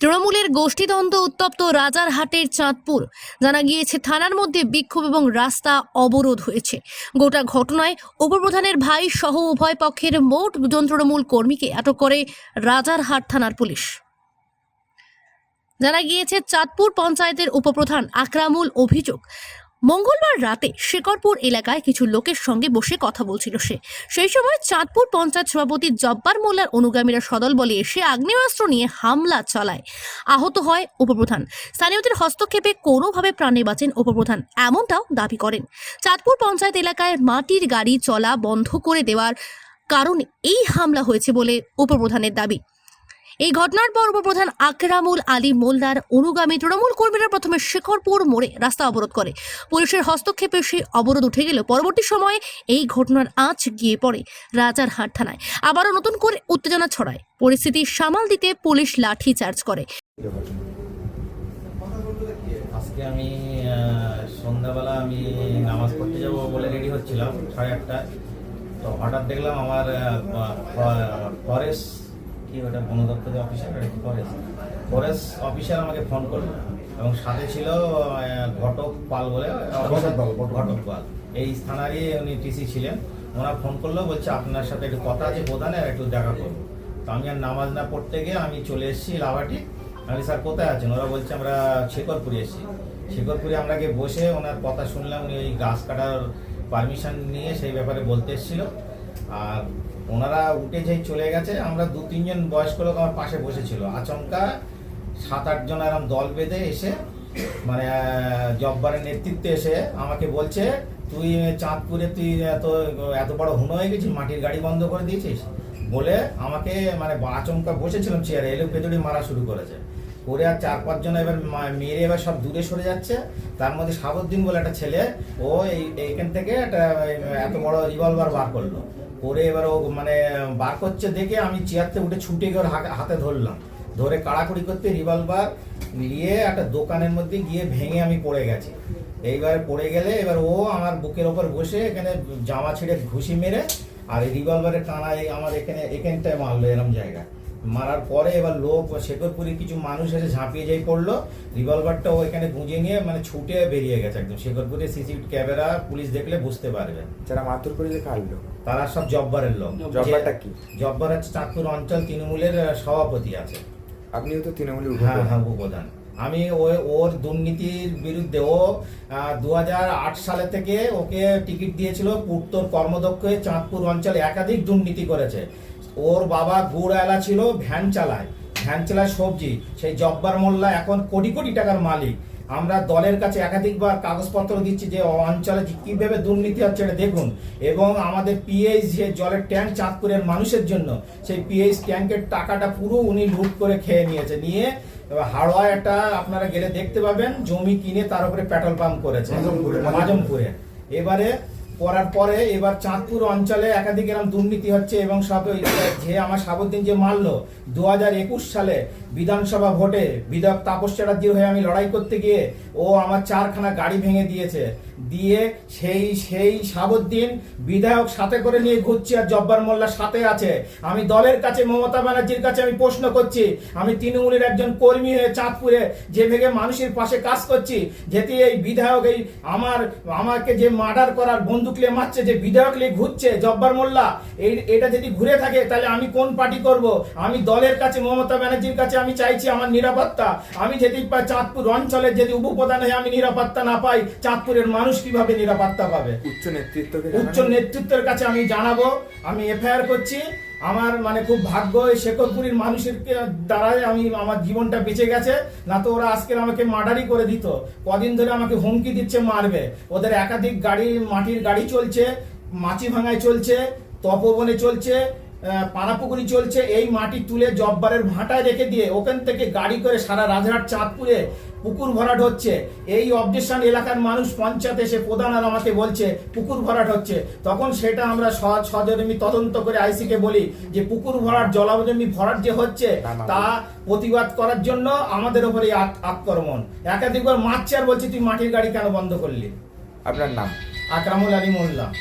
তৃণমূলের গোষ্ঠীদ্বন্দ্ব উত্তপ্ত রাজারহাটের চাঁদপুর। জানা গিয়েছে, থানার মধ্যে বিক্ষোভ এবং রাস্তা অবরোধ হয়েছে। গোটা ঘটনায় উপপ্রধানের ভাই সহ উভয় পক্ষের মোট তৃণমূল কর্মীকে আটক করে রাজারহাট থানার পুলিশ। জানা গিয়েছে, চাঁদপুর পঞ্চায়েতের উপপ্রধান আকরামুল অভিযোগ মঙ্গলবার রাতে শেখরপুর এলাকায় কিছু লোকের সঙ্গে বসে কথা বলছিল সে। সেই সময় চাঁদপুর পঞ্চায়েত সভাপতি জব্বার মোল্লার অনুগামীরা সদল বলে এসে আগ্নেয়াস্ত্র নিয়ে হামলা চালায়। আহত হয় উপপ্রধান। স্থানীয়দের হস্তক্ষেপে কোনোভাবে প্রাণে বাঁচেন উপপ্রধান, এমনটাও দাবি করেন। চাঁদপুর পঞ্চায়েত এলাকায় মাটির গাড়ি চলা বন্ধ করে দেওয়ার কারণে এই হামলা হয়েছে বলে উপপ্রধানের দাবি। এই ঘটনার পর উপপ্রধান আকরামুল আলী মোল্লার অনুগামী তৃণমূল কর্মীরা প্রথমে শেখরপুর মোড়ে রাস্তা অবরোধ করে। পুলিশের হস্তক্ষেপে সেই অবরোধ উঠে গেল পরবর্তী সময়ে এই ঘটনার আঁচ গিয়ে পড়ে রাজারহাট থানায়। আবারও নতুন করে উত্তেজনা ছড়ায়। পরিস্থিতি সামাল দিতে পুলিশ লাঠি চার্জ করে। আজকে আমি সন্ধ্যাবেলা আমি নামাজ পড়তে যাব বলে রেডি হচ্ছিলাম, সাড়ে আটটায়। তো হঠাৎ দেখলাম আমার ফরেস্ট কি ওটা বন দপ্তরের অফিসার ফরেস্ট ফরেস্ট অফিসার আমাকে ফোন করল এবং সাথে ছিল ঘটক পাল বলে ঘটক পাল, এই স্থানারই উনি টিসি ছিলেন। ওনার ফোন করল বলছে আপনার সাথে একটু কথা আছে প্রধানের একটু দেখা করব। তো আমি আর নামাজ না পড়তে গিয়ে আমি চলে এসেছি লাভাটি। আমি স্যার কোথায় আছেন? ওরা বলছে আমরা শেখরপুরে এসেছি। শেখরপুরে আমরা গিয়ে বসে ওনার কথা শুনলাম উনি ওই গাছ কাটার পারমিশন নিয়ে সেই ব্যাপারে বলতে এসেছিল। আর ওনারা উঠে যেই চলে গেছে, আমরা দু, তিনজন বয়স্ক লোক আমার পাশে বসেছিল। আচমকা সাত আটজন এরম দল বেঁধে এসে মানে জব্বারের নেতৃত্বে এসে আমাকে বলছে, তুই চাঁদপুরে তুই এত এত বড় হুনো হয়ে গেছিস, মাটির গাড়ি বন্ধ করে দিয়েছিস? বলে আমাকে মানে আচমকা বসেছিলাম চেয়ারে এলো, পেতড়ি মারা শুরু করেছে। করে আর চার পাঁচজন এবার মা- মেরে এবার সব দূরে সরে যাচ্ছে। তার মধ্যে সাবুদ্দিন বলে একটা ছেলে, ও এই, এইখান থেকে একটা এত বড় রিভলভার বার করল। করে এবার ও মানে বার করছে দেখে আমি চেয়ারতে উঠে ছুটে গিয়ে ওর হাতে- ধরলাম। ধরে কাড়াকুড়ি করতে রিভলভার নিয়ে একটা দোকানের মধ্যে গিয়ে ভেঙে আমি পড়ে গেছি। এইবারে পড়ে গেলে এবার ও আমার বুকের ওপর বসে এখানে জামা ছেড়ে ঘুষি মেরে আর এই রিভলভারের টানায় আমার এখানে, এখানটায় মারলো এরম জায়গায়। মারার পরে এবার লোক শেখরপুরে কিছু মানুষ এসে ঝাঁপিয়ে যাই পড়ল। রিভলভারটা ওইখানে এখানে গুঁজে নিয়ে মানে ছুটে বেরিয়ে গেছে একদম। শেখরপুরে সিসি ক্যামেরা পুলিশ দেখলে বুঝতে পারবে। যারা মারধর করে যে কার লোক তারা সব জব্বারের লোক। জব্বারটা কি? জব্বার হচ্ছে চাঁদপুর অঞ্চল তৃণমূলের সভাপতি আছে। আপনিও তো তৃণমূলের হ্যাঁ হ্যাঁ উপপ্রধান। আমি ওই ওর দুর্নীতির বিরুদ্ধে ও দু হাজার আট সালে থেকে ওকে টিকিট দিয়েছিল উত্তর কর্মদক্ষ চাঁদপুর অঞ্চলে একাধিক দুর্নীতি করেছে। ওর বাবা গুড় এলা ছিল, ভ্যান চালায়। ভ্যান চালায় সবজি। সেই জব্বার মোল্লা এখন কোটি কোটি টাকার মালিক। আমরা দলের কাছে একাধিকবার কাগজপত্র দিচ্ছি যে অঞ্চলে কীভাবে দুর্নীতি হচ্ছে এটা দেখুন। এবং আমাদের পিএইচ যে জলের ট্যাঙ্ক চাঁদপুরের মানুষের জন্য সেই পিএইচ ট্যাঙ্কের টাকাটা পুরো উনি লুট করে খেয়ে নিয়েছে। নিয়ে হাড়োয়ায় একটা আপনারা গেলে দেখতে পাবেন জমি কিনে তার উপরে পেট্রোল পাম্প করেছে। মাজমপুরে এবারে করার পরে এবার চাঁদপুর অঞ্চলে একাধিক এরকম দুর্নীতি হচ্ছে এবং সব যে আমার সাবুদ্দিন যে মারলো দু হাজার একুশ সালে বিধানসভা ভোটে বিধায়ক তাপস চ্যাটার্জির হয়ে আমি লড়াই করতে গিয়ে ও আমার চারখানা গাড়ি ভেঙে দিয়েছে। দিয়ে সেই সেই সাবুদ্দিন বিধায়ক সাথে করে নিয়ে ঘুরছি আর জব্বার মোল্লা সাথে আছে। আমি দলের কাছে, মমতা ব্যানার্জির কাছে আমি প্রশ্ন করছি। আমি তৃণমূলের একজন কর্মী হয়ে চাঁদপুরে যে ভেগে মানুষের পাশে কাজ করছি যেতে এই বিধায়ক, এই আমার, আমাকে যে মার্ডার করার বন্দুক নিয়ে মারছে, যে বিধায়ক নিয়ে ঘুরছে জব্বার মোল্লা, এই, এটা যদি ঘুরে থাকে, তাহলে আমি কোন পার্টি করব? আমি দলের কাছে, মমতা ব্যানার্জির কাছে আমি চাইছি আমার নিরাপত্তা। আমি যদি চাঁদপুর অঞ্চলে যদি উপপ্রধান হয়ে আমি নিরাপত্তা না পাই, চাঁদপুরের মানুষ কীভাবে নিরাপত্তা পাবে? উচ্চ নেতৃত্বকে উচ্চ নেতৃত্বের কাছে আমি জানাব আমি এফআইআর করছি। আমার মানে খুব ভাগ্য এই শেখরপুরীর মানুষের দ্বারাই আমি আমার জীবনটা বেঁচে গেছে। না তো ওরা আজকের আমাকে মার্ডারই করে দিত। কদিন ধরে আমাকে হুমকি দিচ্ছে মারবে। ওদের একাধিক গাড়ি মাটির গাড়ি চলছে মাছি ভাঙায় চলছে তপবনে চলছে পানাপুকুরি চলছে। এই মাটি তুলে জব্বারের ভাঁটায় রেখে দিয়ে ওখান থেকে গাড়ি করে সারা রাজহাট চাঁদপুরে পুকুর ভরাট হচ্ছে। এই অবজেকশন এলাকার মানুষ পঞ্চায়েত এসে প্রধান আর আমাকে বলছে পুকুর ভরাট হচ্ছে। তখন সেটা আমরা স- সজরমি তদন্ত করে আইসিকে বলি যে পুকুর ভরাট জলাজমি ভরাট যে হচ্ছে তা প্রতিবাদ করার জন্য আমাদের উপরে আক্রমণ। একাধিকবার মাছ আর বলছে তুই মাটির গাড়ি কেন বন্ধ করলি? আপনার নাম? আকরামুল আলী মোল্লা।